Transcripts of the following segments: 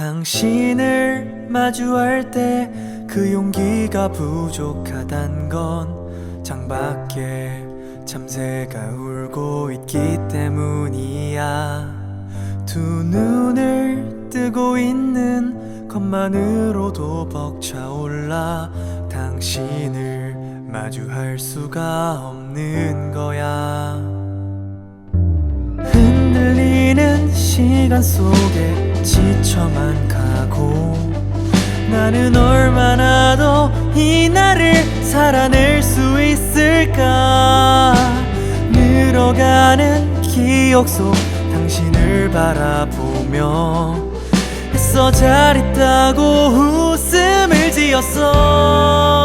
당신을 마주할 때 그 용기가 부족하단 건 창밖에 참새가 울고 있기 때문이야. 두 눈을 뜨고 있는 것만으로도 벅차올라 당신을 마주할 수가 없는 거야. 흔들리는 시간 속에 나는 얼마나 더 이 날을 살아낼 수 있을까? 늘어가는 기억 속 당신을 바라보며 애써 잘했다고 웃음을 지었어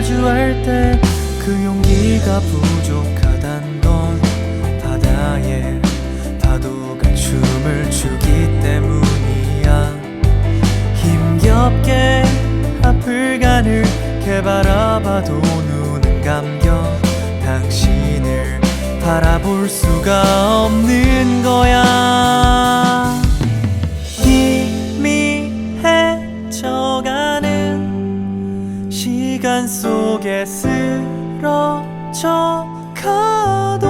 마주할 때 그 용기가 부족하단 건 바다에 파도가 춤을 추기 때문이야. 힘겹게 앞을 가늘 게 바라봐도 눈은 감겨 당신을 바라볼 수가 없는 거야 시간 속에 쓰러져 가도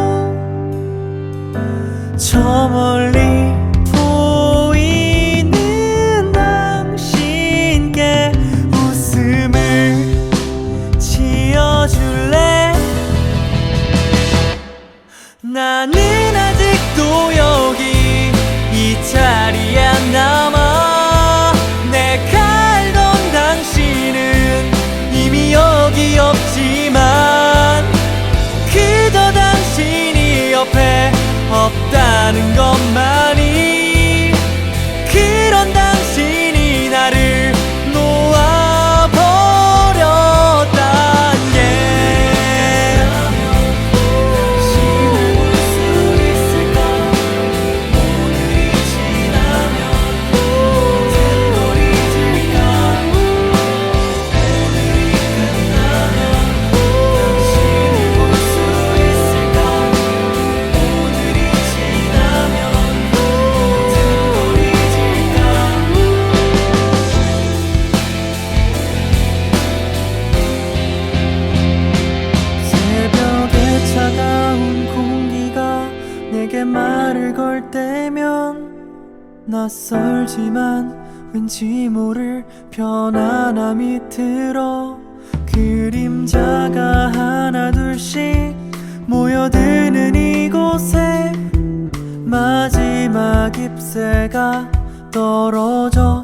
저 멀리 보이는 당신께 웃음을 지어줄래? 나는 아직도 여 없다 말을 걸 때면 낯설지만 왠지 모를 편안함이 들어 그림자가 하나 둘씩 모여드는 이곳에 마지막 잎새가 떨어져